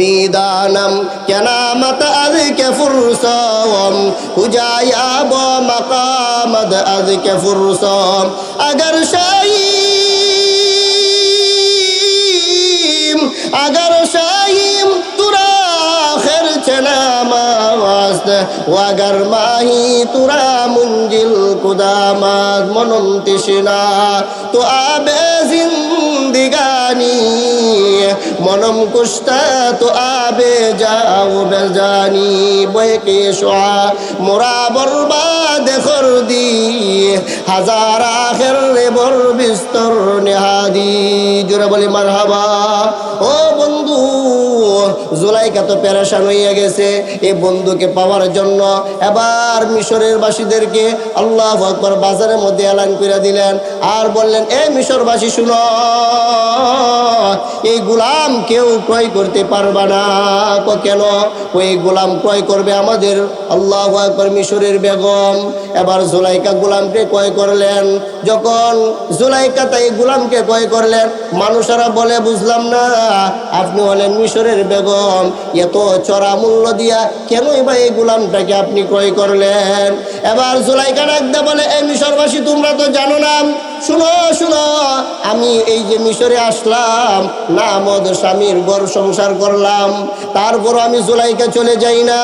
نميدانم كنامت أذك فرصام وجاياب مقامد أذك فرصام أگر شايم أگر شايم ترى خير چناماست وأگر ماهي ترى منجل قدامات منم تشنا বন্দিগানি মনম কুস্তা তো আবে যাও বেজানি বয়কে সোয়া মোরা বরবা দেখর দি হাজার আখের রে বর বিস্তর নেহাদি। জোরে বলি, মারহাবা। ও বন্ধু জুলাইকা তো পেরেশান হইয়া গেছে এই বন্ধুকে পাওয়ার জন্য। এবার মিশরের বাসীদেরকে আল্লাহ আকবর বাজারের মধ্যে এলান করে দিলেন আর বললেন, এ মিশরবাসী, শুনো, এই গোলাম কেউ ক্রয় করতে পারবে না কেন? ওই গোলাম ক্রয় করবে আমাদের আল্লাহ আকবর মিশরের বেগম। এবার জুলাইকা গোলামকে ক্রয় করলেন। যখন জুলাইকা তাই গোলামকে ক্রয় করলেন, মানুষেরা বলে, বুঝলাম না, আপনি হলেন মিশরের বেগম এত চড়া মূল্য দিয়া কেনই বা এই গুলামটাকে আপনি ক্রয় করলেন? এবার জুলাইকা ডাকতে বলে, এই মিশরবাসী, তোমরা তো জানো না শুনো শুনো, আমি এই যে মিশরে আসলাম না মদ স্বামীর ঘর সংসার করলাম তারপর আমি জুলাইকা চলে যাই না।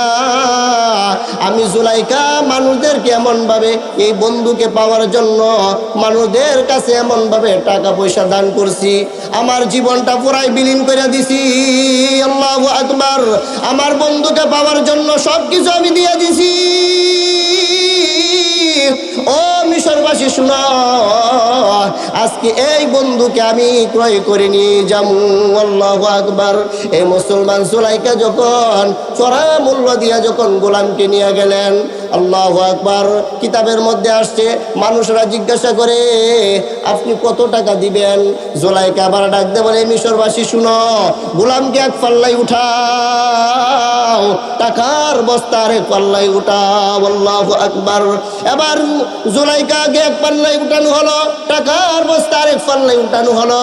আমি জুলাইকা মানুষদেরকে এমনভাবে, এই বন্ধুকে পাওয়ার জন্য মানুষদের কাছে এমনভাবে টাকা পয়সা দান করছি। আমার জীবনটা পুরাই বিলীন করে দিছি। আল্লাহ আকবার। আমার বন্ধুকে পাওয়ার জন্য সব কিছু আমি দিয়ে দিছি। ও মিশরবাসী, শোনা। আজকে এই বন্ধুকে আমি ক্রয় করে নিয়ে যাব। আল্লাহ আকবার। এই মুসলমান সুলাইকা যখন, চড়া মূল্য দিয়া যখন গোলামকে নিয়ে গেলেন, আল্লাহ আকবার। কিতাবের মধ্যে আসছে, মানুষরা জিজ্ঞাসা করে, আপনি কত টাকা দিবেন? জোলাইকে আবার ডাকতে বলে মিশরবাসী, শুনো, গোলামকে এক পাল্লাই উঠাও, টাকার বস্তা আরেক পাল্লাই উঠাও, আল্লাহ আকবার। এবার জোলাইকাকে এক পাল্লাই উঠানো হলো, টাকার বস্তা আরেক পাল্লাই উঠানো হলো।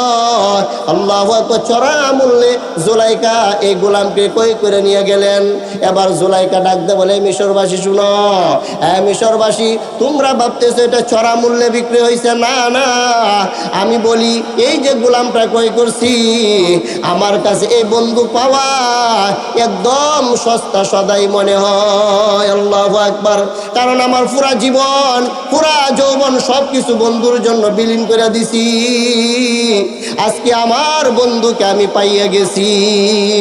আল্লাহ চড়া মূল্যে জোলাইকা এই গোলামকে কই করে নিয়ে গেলেন? এবার জোলাইকা ডাকতে বলে মিশরবাসী, শুনো। হ্যাঁ মিশরবাসী, তোমরা ভাবতেছো এটা চড়া মূল্যে বিক্রি হয়েছে না না। আমি বলি, এই যে গোলামটা কই করছি, আমার কাছে এই বন্ধু পাওয়া একদম সস্তা সদাই মনে হয়। আল্লাহ একবার কারণ আমার পুরা জীবন, পুরা যৌবন সব কিছু বন্ধুর জন্য বিলীন করে দিছি। আজকে আমার বন্ধুকে আমি পাইয়া গেছি।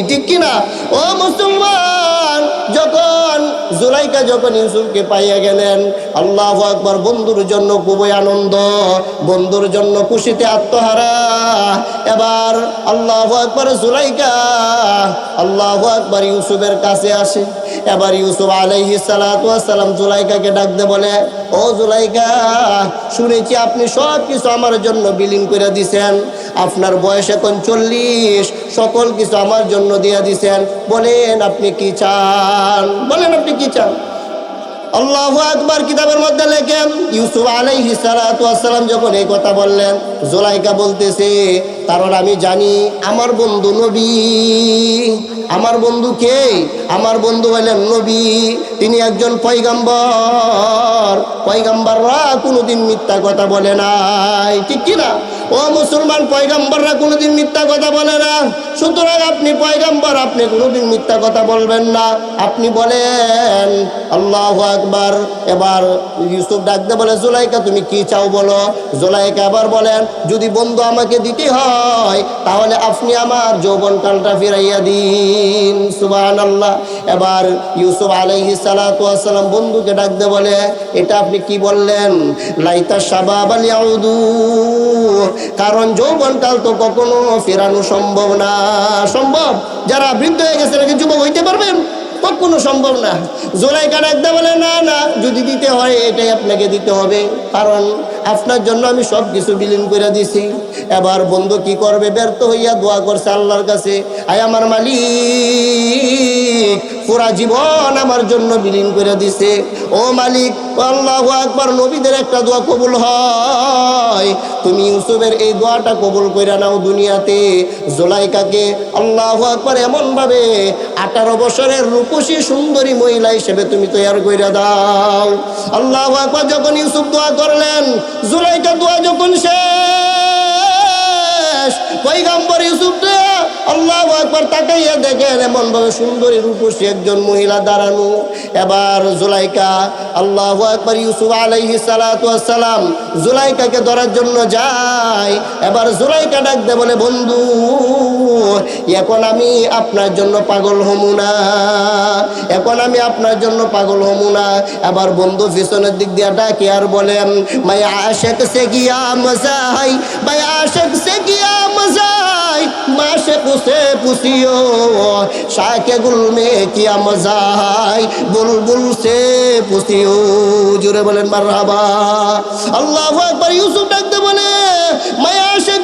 ঠিক কিনা? ও মুসলমান, যখন জুলাইকা যখন ইউসুফকে পাইয়া গেলেন, আল্লাহ আকবর, বন্ধুর জন্য খুবই আনন্দ, বন্ধুর জন্য খুশিতে আত্মহারা। এবার আল্লাহ আকবর জুলাইকা, আল্লাহ আকবর ইউসুফের কাছে আসে। এবার ইউসুফ আলাইহি সালাম জুলাইকাকে ডাকতে বলে, ও জুলাইকা, শুনেছি আপনি সব কিছু আমার জন্য বিলীন করে দিছেন। আপনার বয়স এখন চল্লিশ, সকল কিছু আমার জন্য দিয়ে দিছেন। বলেন, আপনি কি চান? বলেন, আপনি কি চান? আল্লাহু আকবার কিতাবের মধ্যে লেখেন, ইউসুফ আলাইহি সালাম যখন এই কথা বললেন, জোলাইকা বলতেছে কারণ আমি জানি, আমার বন্ধু নবী। আমার বন্ধু কে? আমার বন্ধু হলেন নবী। তিনি একজন পয়গাম্বর। পয়গাম্বাররা কোনোদিন মিথ্যা কথা বলে নাই। ঠিক কিনা ও মুসলমান, পয়গাম্বররা কোনোদিন মিথ্যা কথা বলে না। সুতরাং আপনি পয়গাম্বর, আপনি কোনোদিন মিথ্যা কথা বলবেন না। আপনি বলেন, আল্লাহ আকবার। এবার ইউসুফ ডাকতে বলে, জোলাইকা, তুমি কি চাও বলো? জোলাইকা আবার বলেন, যদি বন্ধু আমাকে দিতে হয় তাহলে আপনি আমার যৌবন কালটা ফিরাইয়া দিন। সুবান আল্লাহ এবার ইউসুফ আলাইহি সালাম বন্ধুকে ডাকতে বলে, এটা আপনি কি বললেন? লাইতা সাবাব আলিয়াউদু কারণ যৌবনকাল তো কখনো ফেরানো সম্ভব না। সম্ভব? যারা বৃদ্ধ হয়ে গেছে যুবক হইতে পারবেন? কখনো সম্ভব না। জোলাইকা ডাকতে বলে, না না, যদি দিতে হয়, এটাই আপনাকে দিতে হবে। কারণ আপনার জন্য আমি সব কিছু বিলীন করে দিছি। এবার বন্ধু কি করবে? ব্যর্থ হইয়া দোয়া করছে আল্লাহর কাছে, আয় আমার মালিক পুরা জীবন আমার জন্য বিলীন করে দিছে। ও মালিক, আল্লাহ আকবার, নবীদের একটা দোয়া কবুল হয়। তুমি ইউসুফের এই দোয়াটা কবুল করে নাও দুনিয়াতে। জোলাইকাকে আল্লাহ আকবার এমন ভাবে আঠারো বছরের রূপসী সুন্দরী মহিলা হিসেবে তুমি তৈরি করে দাও। আল্লাহ আকবার যখন ইউসুফ দোয়া করলেন, জুলাইকা দোয়া যখন শেষ পৈগম্বর ইউসুফ আল্লাহ একবার তাকাইয়া দেখেন এমন ভাবে সুন্দরী রূপসী একজন মহিলা দাঁড়ানো। এবার জুলাইকা, আল্লাহ একবার ইউসুফ আলাইহি সালাম জুলাইকাকে ধরার জন্য যায়। এবার জুলাইকা ডাক দে বলে, বন্ধু এখন আমি আপনার জন্য পাগল হমু না। এখন আমি আপনার জন্য পাগল হমু না। এবার বন্ধু পিছনের দিক দিয়ে ডাকে আর বলেন, মাই আশেক সে গিয়া মজাই মাই আশেক সে গিয়া মজাই মাসে পুষে পুষিও, শাকে গুল মে কিয়া মজাই বুলবুল সে পুষিও। জুড়ে বলেন মার আল্লাহ একবার ইউসুফ ডাকতে বলে, মাই আশেক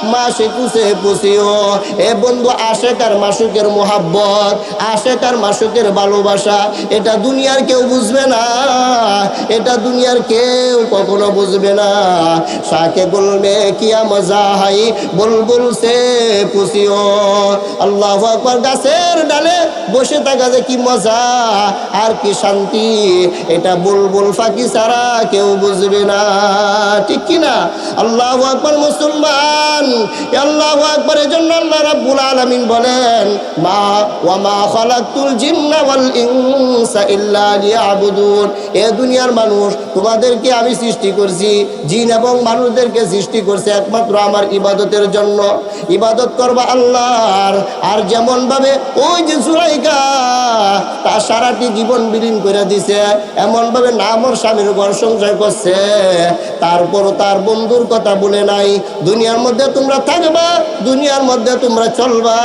সে গিয়া মজাই মাসে কুসে পুষিও এ বন্ধু আশেকার মাসুকের মোহাব্বত, আশেকার মাসুকের ভালোবাসা, এটা দুনিয়ার কেউ বুঝবে না, এটা দুনিয়ার কেউ কখনো বুঝবে না। শাকে বলবে কিয়া মজা হাই বুলবুল সে পুষিও আল্লাহ আকবার গাছের ডালে বসে থাকা যে কি মজা, আর কি শান্তি, এটা বুলবুল ফাঁকি ছাড়া কেউ বুঝবে না। ঠিক কি না আল্লাহ আকবার মুসলমান আল্লাহ আল্লাহ রাব্বুল আলামিন বলেন, মা ওয়া মা খালাকতুল জিন্না ওয়াল ইনসা ইল্লা লিয়াবুদুন। এ দুনিয়ার মানুষ, তোমাদেরকে আমি সৃষ্টি করছি, জিন এবং মানুষদেরকে সৃষ্টি করছে একমাত্র আমার ইবাদতের জন্য। ইবাদত করবা আল্লাহর, আর যেমন ভাবে ওই যে সুরাইকা তার সারাটি জীবন বিলীন করে দিছে এমন ভাবে নামর স্বামীর ঘর সংসার করছে, তারপরও তার বন্ধুর কথা বলে নাই। দুনিয়ার মধ্যে তোমরা থাকবা, দুনিয়ার মধ্যে তোমরা চলবা।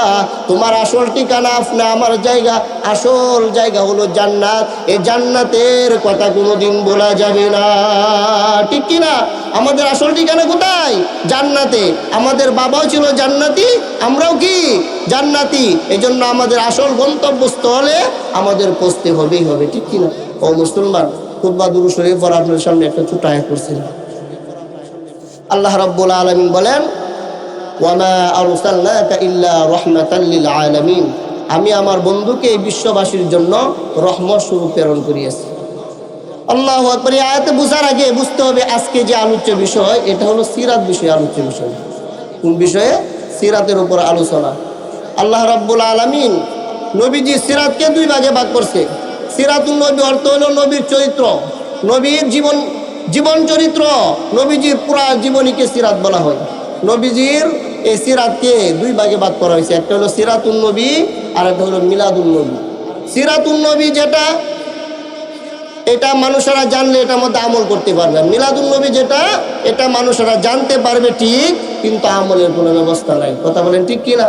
তোমার আসল ঠিকানা আপনি আমার জায়গা। আসল জায়গা হলো জান্নাত। এই জান্নাতের কথা কোনোদিন বলা যাবে না। ঠিক কি না? আমাদের আসল ঠিকানা কোথায়? জান্নাতে। আমাদের বাবাও ছিল জান্নাতি, আমরাও কি? জান্নাতি। এই জন্য আমাদের আসল গন্তব্যস্থলে আমাদের পৌঁছতে হবেই হবে। ঠিক কি না? ও মুসলমান খুদ্া দুরু শরীফ আপনার সামনে একটা ছোট আয় করছিলাম আল্লাহ রাব্বুল আলামিন বলেন আমি আমার বন্ধুকে এই বিশ্ববাসীর জন্য রহমত স্বরূপ প্রেরণ করিয়েছি। আল্লাহ আয়াতে বুঝার আগে বুঝতে হবে আজকে যে আলোচ্য বিষয়, এটা হলো সিরাত বিষয়ে আলোচ্য বিষয়। কোন বিষয়ে? সিরাতের উপর আলোচনা। আল্লাহ রাব্বুল আলামিন নবীজি সিরাতকে দুই ভাগে ভাগ করছে। সিরাতুল নবী অর্থ হলো নবীর চরিত্র। নবীর জীবন জীবন চরিত্র নবীজির পুরা জীবনীকে সিরাত বলা হয়। নবীজির এই সিরাতকে দুই ভাগে ভাগ করা হয়েছে। একটা হলো সিরাতুল নবী, আর একটা হলো মিলাদুল নবী। সিরাতুল নবী যেটা, এটা মানুষেরা জানলে এটার মধ্যে আমল করতে পারবে। মিলাদুল নবী যেটা, এটা মানুষেরা জানতে পারবে ঠিক, কিন্তু আমলের কোনো ব্যবস্থা নাই। কথা বলেন ঠিক কিনা?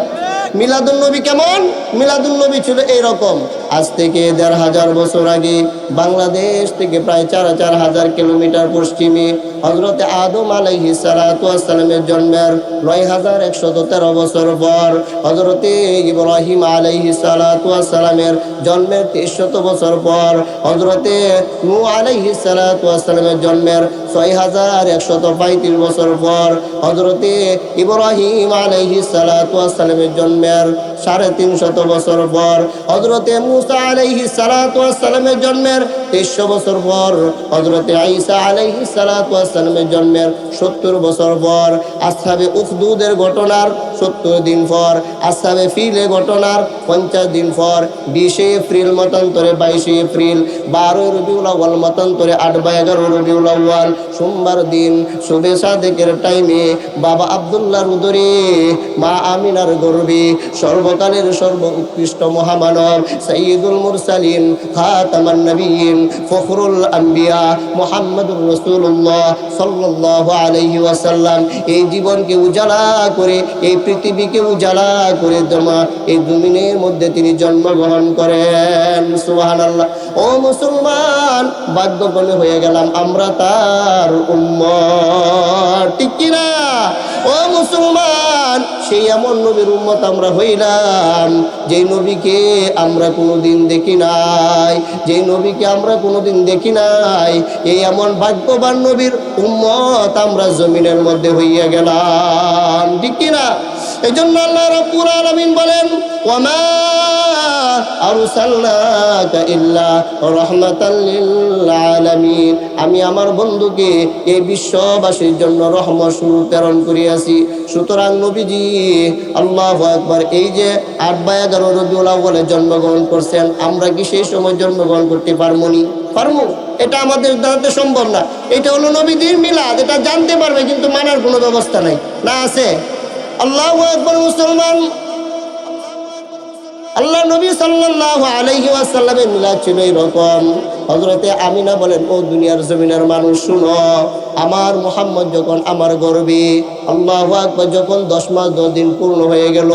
মিলাদুল নবী কেমন? মিলাদুল নবী ছিল এইরকম। আজ থেকে দেড় হাজার বছর আগে বাংলাদেশ থেকে প্রায় চার চার হাজার কিলোমিটার পশ্চিমে হজরতে আদম আলাইহি সালামের জন্মের নয় হাজার একশত তেরো বছর পর হজরতে ইব্রাহিম আলাইহি সালামের জন্মের তেইশশত বছর পর হজরতে নু আলাইহি সালামের জন্মের ছয় হাজার একশত পঁয়ত্রিশ বছর পর হজরতে ইব্রাহিম আলাইহি সালামের জন্মের সাড়ে তিনশত বছর পর হজরতে মুসা আলাইহি সালামের জন্মের তেইশশো বছর পর হজরতে আইসা আলাইহি সালামের জন্মের সত্তর বছর পর আসাবে উখদুদের ঘটনার সত্তর দিন পর আসাবে ফিলে ঘটনার পঞ্চাশ দিন পর, বিশে এপ্রিল মতান্তরে বাইশে এপ্রিল, বারো রবিউল আউ্য়াল মতান্তরে আট বা এগারো রবিউল আউ্য়াল, সোমবার দিন শুভে সাদেকের টাইমে বাবা আবদুল্লাহর উদরে মা আমিনার গর্বে সর্বকালের সর্ব উৎকৃষ্ট মহামানব সঈদুল মুরসালিন, খাতামান নবীন ফখরুল আম্বিয়া মোহাম্মদুর রসুল্লাহ সাল্লাল্লাহু আলাইহি ওয়াসাল্লাম। এই জীবনকে উজালা করে, এই পৃথিবীকে উজালা করে জমা এই জমিনের মধ্যে তিনি জন্মগ্রহণ করেন। সুহান আল্লাহ ও মুসলমান বাধ্যকলে হয়ে গেলাম আমরা তার উম্মত। ঠিক কিনা? ও মুসলমান, সেই এমন নবীর উম্মত আমরা হইলাম, যেই নবীকে আমরা কোনোদিন দেখি নাই, যেই নবীকে আমরা কোনোদিন দেখি নাই, এই এমন ভাগ্যবান নবীর উম্মত আমরা জমিনের মধ্যে হইয়া গেলাম, ঠিক কিনা? এই জন্য আল্লাহ রাব্বুল আলামিন বলেন ওয়ামা আমি আমার বন্ধুকে এই বিশ্ববাসীর জন্য রহমত স্বরূপ প্রেরণ করিয়াছি। সুতরাং নবীজি, আল্লাহু আকবার, এই যে আট বা এগারো রবিউল আউ্বালে জন্মগ্রহণ করছেন, আমরা কি সেই সময় জন্মগ্রহণ করতে পারব নি পারব এটা আমাদের দ্বারা সম্ভব না। এটা হলো নবীদের মিলাদ, এটা জানতে পারবে, কিন্তু মানার কোনো ব্যবস্থা নাই। না আছে? আল্লাহ আকবর মুসলমান আল্লাহ নবী সাল্লাল্লাহু আলাইহি ওয়াসাল্লামের মিলাদ ছিল এরকম। হযরতে আমিনা বলেন, ও দুনিয়ার জমিনের মানুষ, শুনো, আমার মোহাম্মদ যখন আমার গর্বে, আল্লাহু আকবার যখন দশ মাস দশ দিন পূর্ণ হয়ে গেল,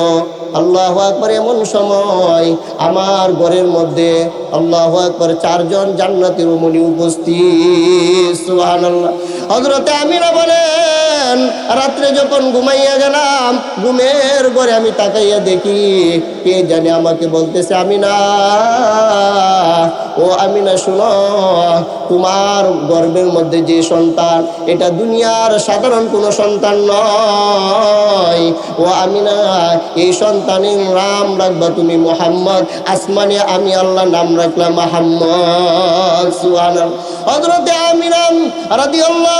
আল্লাহু আকবার এমন সময় আমার ঘরের মধ্যে আল্লাহু আকবার চারজন জান্নাতের মনি উপস্থিত। সুবহানাল্লাহ। হযরতে আমিনা বলেন, রাত্রে যখন ঘুমাইয়া গেলাম, ঘুমের ঘরে আমি তাকাইয়া দেখি, কে জানে আমাকে বলতেছে আমি না ও আমি না শুনো, তোমার গর্ভের মধ্যে যে সন্তান, এটা দুনিয়ার সাধারণ কোনো সন্তান নয়। ও আমি না এই সন্তানের নাম রাখবা তুমি মোহাম্মদ, আসমানে আমি আল্লাহ নাম রাখলাম মোহাম্মদ সুহান হজরতে আমিরাম রাদি আল্লাহ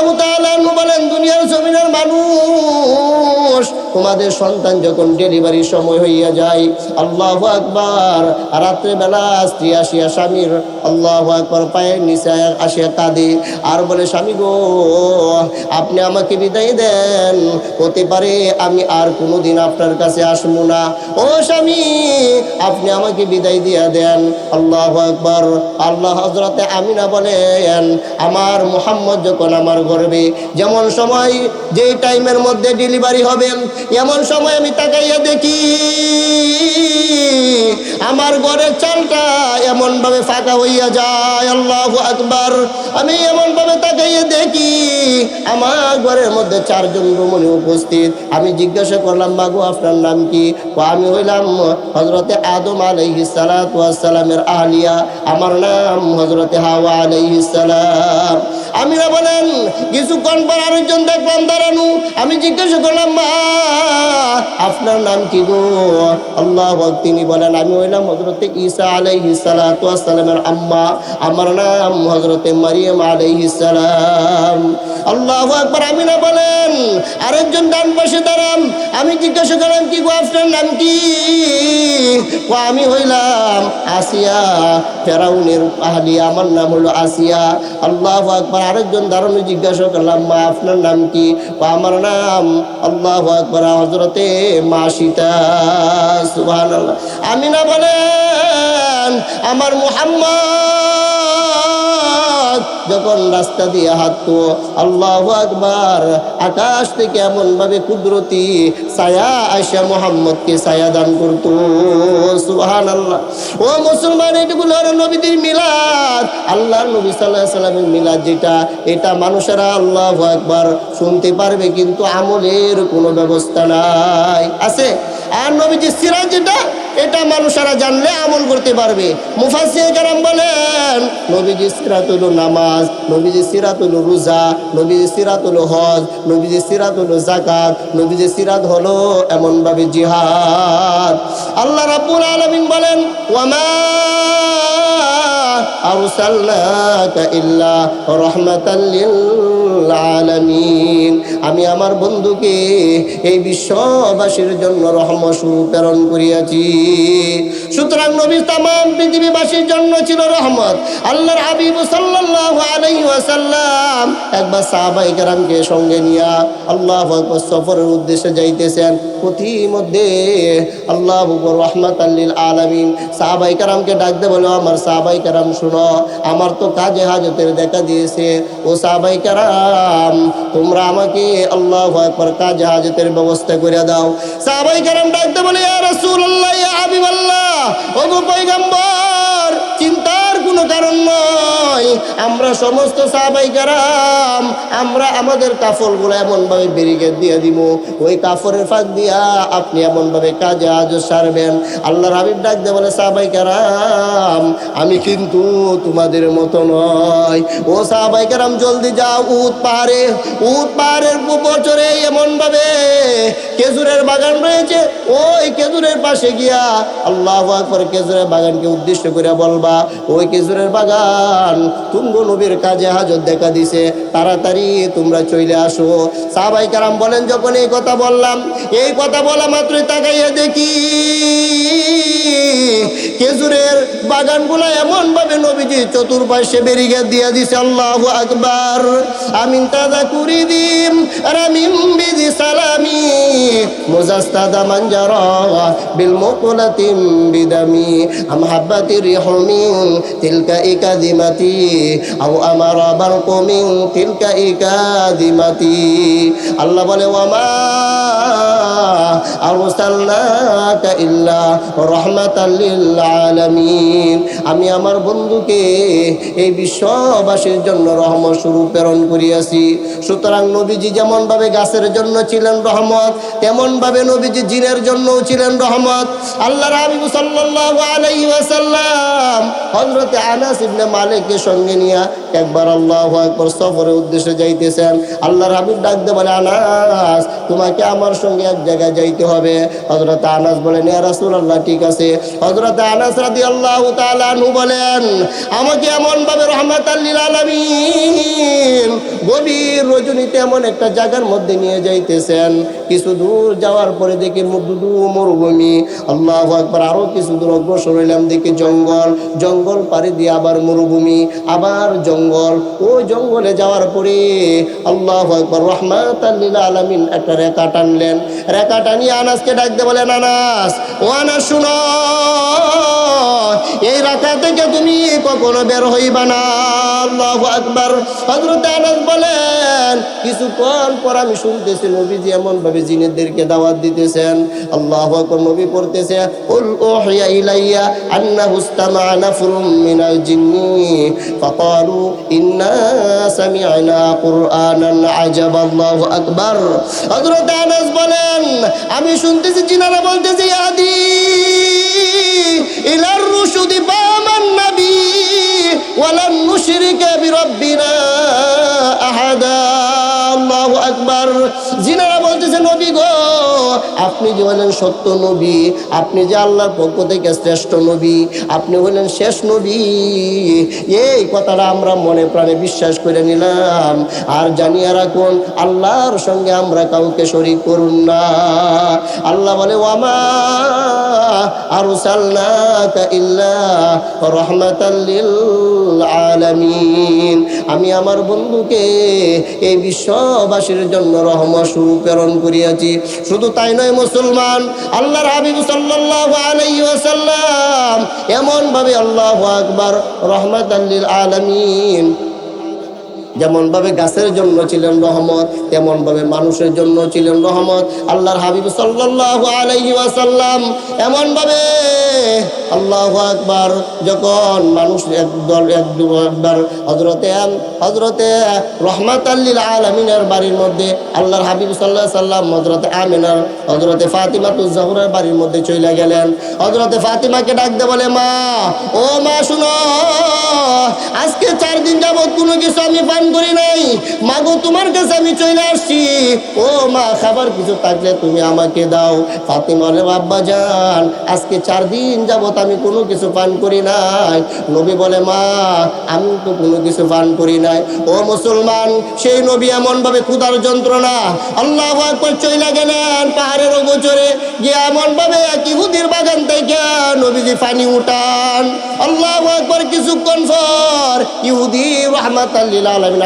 বলেন, দুনিয়ার জমিনের মানুষ, তোমাদের সন্তান যখন ডেলিভারির সময় হইয়া যায়, আল্লাহ আকবার রাত্রেবেলা স্ত্রী আসিয়া স্বামীর আল্লাহ আকবার পায়ের নিচে আসিয়া কাঁদে, আর বলে, স্বামী গো, আপনি আমাকে বিদায় দেন, হতে পারে আমি আর কোনোদিন আপনার কাছে আসব না। ও স্বামী, আপনি আমাকে বিদায় দিয়া দেন। আল্লাহ আকবার। আল্লাহ হজরতে আমিনা বলেন আমার মোহাম্মদ যখন আমার গর্বে যেমন সময় যেই টাইমের মধ্যে ডেলিভারি হবে, এমন সময় আমি তাকাইয়া দেখি, আমার ঘরের চালটা এমনভাবে ফাঁকা হইয়া যায়, আল্লাহ আকবার। আমি এমনভাবে তাকাইয়া দেখি, আমার ঘরের মধ্যে চারজন রমণী উপস্থিত। আমি জিজ্ঞাসা করলাম বাবু আপনার নাম কি? আমি হইলাম হজরতে আদম আলাইহিস সালামের আলিয়া। আমার নাম হজরতে হাওয়া আলাইহিস সালাম। আমিরা বলেন, কিছুক্ষণ পর আরেকজন দেখলাম, দাঁড়ানো। আমি জিজ্ঞাসা করলাম, মা, আপনার নাম কি গো? আল্লাহ তিনি বলেন, আমি হইলাম হজরতে ঈসা আলাইহি সালামের আম্মা। আমার নাম হজরতে মারিয়াম আলাইহি সালাম। আল্লাহ আকবার। আমিনা বলেন, আরেকজন ডান পাশে দাঁড়াম আমি জিজ্ঞাসা করলাম, কি গো, আপনার নাম কি? আমি হইলাম আসিয়া, ফেরাউনের আহলি আমার নাম হলো আসিয়া। আল্লাহ আকবার। আরেকজন দারুণ জিজ্ঞাসা করলাম, মা, আপনার নাম কি? আমার নাম আল্লাহ আকবর হজরতে মা সীতা আমি না বলেন আমার মুহাম্মদ যখন রাস্তা দিয়ে হাঁটতো, আল্লাহ আকবার, আকাশ থেকে এমন ভাবে কুদরতি ছায়া আয়সা মোহাম্মদকে ছায়া দান করতো। সুহান আল্লাহ ও মুসলমান এটুকুলো নবীদের মিলাদ আল্লাহ নবী সাল্লাহ সাল্লামের মিলাদ যেটা, এটা মানুষেরা আল্লাহ আকবার শুনতে পারবে, কিন্তু আমলের কোনো ব্যবস্থা নাই। আছে? আর নবীজি সিরাজ যেটা এটা মানুষেরা জানলে আমল করতে পারবে। মুফাসির কারাম বলেন, নবীজি সিরাত হলো নামাজ, নবীজি সিরাত হলো রোজা, নবীজি সিরাত হলো হজ, নবীজি সিরাত হলো জাকাত নবীজি সিরাত হলো এমনভাবে জিহাদ। আল্লাহ রাব্বুল আলামিন বলেন, ওয়ামা আরসালনাকা ইল্লা রাহমাতাল লিল আলামিন। আমি আমার বন্ধুকে এই বিশ্ববাসীর জন্য রহমত সুপ্রেরণ করিয়াছি। সুতরাং নবী তাম পৃথিবীবাসীর জন্য ছিল রহমত। আল্লাহর হাবিব আলাইহি ওয়াসাল্লাম একবার সাহাবাই কেরামকে সঙ্গে নিয়া আল্লাহ সফরের উদ্দেশ্যে যাইতেছেন। মধ্যে আল্লাহ রহমত আল্লিল আলামিন সাহাবাই কারামকে ডাকতে বলো আমার সাহাবাই কারাম, শুনো, আমার তো কাজে হাজতের দেখা দিয়েছে। ও সাহাবাই কারাম তোমরা আমাকে আল্লাহ একবার কাজে হাজতের ব্যবস্থা করে দাও। সাহাবাই কারাম ডাকতে বলে রাসূলুল্লাহ, ইয়া হাবিবাল্লাহ ও গো পয়গম্বর সমস্ত সাহাবাই কারাম, আমরা আমাদের কাফরগুলো এমনভাবে ব্যারিকেড দিয়ে দিব। ওই কাফরের ফাঁক দিয়া আপনি এমনভাবে কাজে আজ সারবেন। আল্লাহর হাবিব ডাক দিয়ে বলে, সাহাবাই কারাম, আমি কিন্তু তোমাদের মতো নয়। ও সাহাবাই কারাম, জলদি যাও উত পাহাড়ে উত পাহাড়ের উপর চড়ে এমনভাবে খেজুরের বাগান রয়েছে। ওই খেজুরের পাশে গিয়া আল্লাহ আকবর খেজুরের বাগানকে উদ্দেশ্য করে বলবা, ওই খেজুরের বাগান, তুঙ্গ নবীর কাজে হাজত দেখা দিছে। তাড়াতাড়ি তোমরা চলে আসো। সাহাবাই কারাম বলেন, যখন এই কথা বললাম, এই কথা বলা মাত্রই তাকাইয়া দেখি, খেজুরের বাগানগুলো এমন ভাবে নবীজি চতুর্পাশে বেরিয়ে দিয়া দিছে, আল্লাহ আকবার আমিন তাদা কুরি দিম, রামিম বিদি সালামি, মুজাস্তাদা মানজারা বিল মুকুলাতিম বিদামি আম হাব্বাতি রিহমিন তিলকা ইকাদিমাতি আও আমারা বারকুমিন তিলকা ইকাদিমাতি আল্লাহ বলে ওয়ামা আরসালনাকা ইল্লা রাহমাতাল লিল আলামিন। আমি আমার বন্ধুকে এই বিশ্ববাসীর জন্য রহমত স্বরূপ প্রেরণ করিয়াছি। সুতরাং নবীজি যেমন ভাবে গাছের জন্য ছিলেন রহমত তেমন ভাবে নবীজি জিনের জন্যও ছিলেন রহমত। আল্লাহ হাবিব সাল্লাল্লাহু আলাইহি ওয়াসাল্লাম হযরতে আনাস ইবনে মালিককে সঙ্গে নিয়ে একবার আল্লাহু আকবার সফরের উদ্দেশ্যে যাইতেছেন। আল্লাহর হাবিব ডাক দিয়ে বলে, আনাস, তোমাকে আমার সঙ্গে এক জায়গায় যাইতে হবে। হযরত আনাস বলেন, ইয়া রাসূলুল্লাহ, ঠিক আছে। হযরত আনাস রাদিয়াল্লাহু তাআলা আনহু বলেন, আমাকে এমন ভাবে আলামিন গভীর রজনীতে এমন একটা জায়গার মধ্যে নিয়ে যাইতেছেন। কিছু দূর যাওয়ার পরে দেখি মুদুদু মরুভূমি আল্লাহ আকবার আরও কিছু দূর অগ্রসর হইলাম, দেখি জঙ্গল জঙ্গল পাড়ি দিয়ে আবার মরুভূমি আবার জঙ্গল ওই জঙ্গলে যাওয়ার পরে আল্লাহ একবার রহমাত আলমিন একটা রেখা টানলেন। রেখা টানিয়ে আনাসকে ডাকতে বলেন আনাস, ও আনাস, শুনো। এই রাখা থেকে তুমি কখনো বের হইবা না। আকবার। হজরত আনাস বলেন, কিছুক্ষণ পর আমি শুনতেছি নবীজি এমন ভাবে জিনেদেরকে দাওয়াত দিতেছেন। আল্লাহ আকবার নবী পড়তেছে ইলাইয়া আন্নাহু ইসতামা নাফরুম মিনাল জিন্নি ফাকালু ইন্না কুরআনান আজাব আল্লাহু আকবার। হযরত আনাস বলেন, আমি শুনতেছি জিনারা বলতেছে আদি আকবার। আপনি যে হলেন সত্য নবী, আপনি যে আল্লাহর পক্ষ থেকে শ্রেষ্ঠ নবী, আপনি হলেন শেষ নবী। এই কথাটা আমরা মনে প্রাণে বিশ্বাস করে নিলাম। আর জানিয়ে রাখুন, আল্লাহর সঙ্গে আমরা কাউকে শরিক করুন না। আল্লাহ বলে, ওয়ামা আরসালনাকা ইল্লা আলামিন আমি আমার বন্ধুকে এই বিশ্ববাসীর জন্য রহমত স্বরূপ প্রেরণ করিয়াছি। শুধু তাই নয় মুসলমান আল্লাহর হাবিব সাল্লাল্লাহু আলাইহি ওয়াসাল্লাম এমন ভাবে আল্লাহু আকবার রহমাতাল্লিল আলামিন। যেমন ভাবে গাছের জন্য ছিলেন রহমত তেমন ভাবে মানুষের জন্য ছিলেন রহমত। আল্লাহর হাবিব সাল্লাল্লাহু আলাইহি ওয়াসাল্লাম এমন ভাবে আল্লাহু আকবার যখন মানুষ একদল একবার হজরতে হজরতে রহমাত আল্লিল আলমিনের বাড়ির মধ্যে আল্লাহর হাবিব সাল্লাহ সাল্লাম হজরতে আমিনার হজরতে ফাতিমাতুজ জাহরের বাড়ির মধ্যে চলে গেলেন। হজরতে ফাতিমাকে ডাকতে বলে, মা, ও মা, শুনো। আজকে চার দিন যাবত কোনো কিছু আমি পান করি নাই। মা গো তোমার কাছে আমি চলে আসছি। ও মা, খাবার কিছু থাকলে তুমি আমাকে দাও। ফাতিমা বলে বাব্বা যান, আজকে চার দিন যাবত আমি কোনো কিছু পান করি নাই। নবী বলে, মা, আমি তো কোনো কিছু পান করি নাই। ও মুসলমান, সেই নবী এমন ভাবে ক্ষুধার যন্ত্রণা। আল্লাহ একবার চইলা গেলেন পাহাড়ের গোচরে গিয়ে এমন ভাবে এক ইহুদির বাগান থেকে নবীজি পানি উঠান। আল্লাহ একবার কিছুক্ষণ পর ইহুদি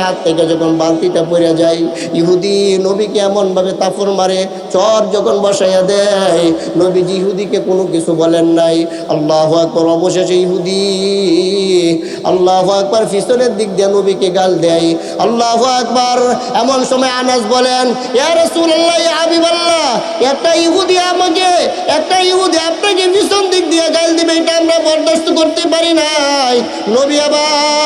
হাত থেকে যখন বালতিটা পড়ে যায়, ইহুদি নবীকে এমনভাবে তাফর মারে, চর যখন বসাইয়া দেয়, নবীজি ইহুদিকে কোনো কিছু বলেন নাই। আল্লাহ আকবর, অবশেষে ইহুদি আল্লাহ আকবর পিছনের দিক দিয়ে নবীকে গাল দেয়। আল্লাহ আকবর এমন সময় আনাস বলেন একটা ইহুদি আমাকে, একটা ইহুদি আপনাকে পিছন দিক দিয়ে গাল দিবে, এটা আমরা বরদাস্ত করতে পারি নাই। নবী আবার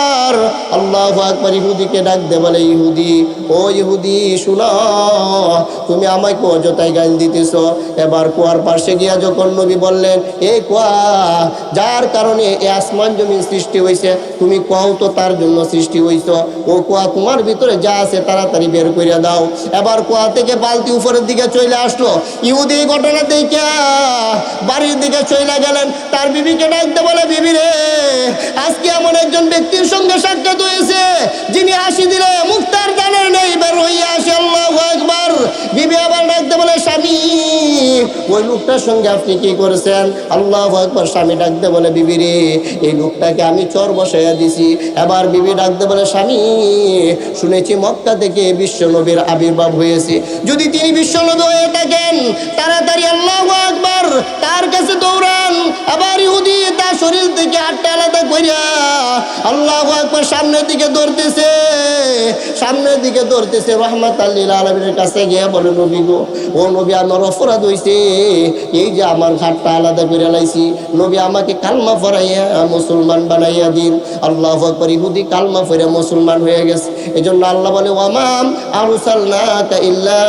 আল্লাহ আকবর ইহুদিকে ডাক দে বলে, ইহুদি, ও ইহুদি, শুনো, তুমি আমাকে অযথায় গাল দিতেছ। এবার কুয়ার পাশে গিয়া যখন নবী বললেন এই কুয়া, যার কারণে এই আসমান জমিন সৃষ্টি হয়েছে তুমি কও তো তার জন্য সৃষ্টি হইছ। ও কুয়া তোমার ভিতরে যা আছে তাড়াতাড়ি বের করে দাও। এবার কুয়া থেকে বালতি উপরের দিকে চলে আসলো। ইহুদি ঘটনা দেখে বাড়ির দিকে চলে গেলেন। তার বিবিকে ডাকতে বলে, বিবি রে, আজকে এমন একজন ব্যক্তির সঙ্গে যিনি হাসি দিলে, মুক্তার নেই, বের হইয়া আসে আল্লাহ একবার বিবি আবার ডাকতে বলে, স্বামী, ওই লোকটার সঙ্গে আপনি কি করেছেন? আল্লাহ একবার স্বামী ডাকতে বলে, বিবি রে, এই লোকটাকে আমি চর বসাইয়া দিছি। এবার বিবি ডাকতে বলে, স্বামী, শুনেছি মক্কা থেকে বিশ্ব নবীর আবির্ভাব হয়েছে। যদি তিনি বিশ্ব নবী হয়ে থাকেন, তাড়াতাড়ি আল্লাহ একবার তার কাছে দৌড়ান। আবার ইহুদি তার শরীর থেকে আটটা আলাদা করিয়া আল্লাহ একবার সামনের দিকে দৌড়তেছে। সামনের দিকে দৌড়তেছে, রহমত আল্লিল আলমীর কাছে গিয়ে বলে, নবী গো, ও নবী, আমার অপরাধ হইছে। এই যে আমার ঘাটটা আলাদা করে লাইছি। নবী, আমাকে কালমা ফরাইয়া মুসলমান বানাইয়া দিন। আল্লাহ একবার ইহুদি কালমা ফেরে মুসলমান হয়ে গেছে। এই জন্য আল্লাহ বলে ওয়ামাম আরুসালনাকা ইল্লা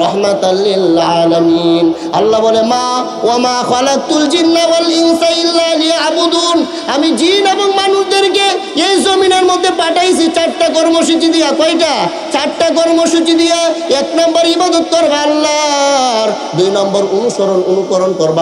রহমাতাল লিল আলামিন আল্লাহ বলে, মা, ওয়ামা খালাকতুল জিন্না ওয়াল ইনসা ইল্লা লিয়াবুদুন। আমি জিন এবং মানুষদেরকে এই জমিনের মধ্যে পাঠাইছি চারটা কর্মসূচি দিয়া। কয়টা? চারটা কর্মসূচি দিয়া এক নম্বর ইবাদত করবা আল্লাহর, দুই নম্বর অনুসরণ, অনুকরণ করবা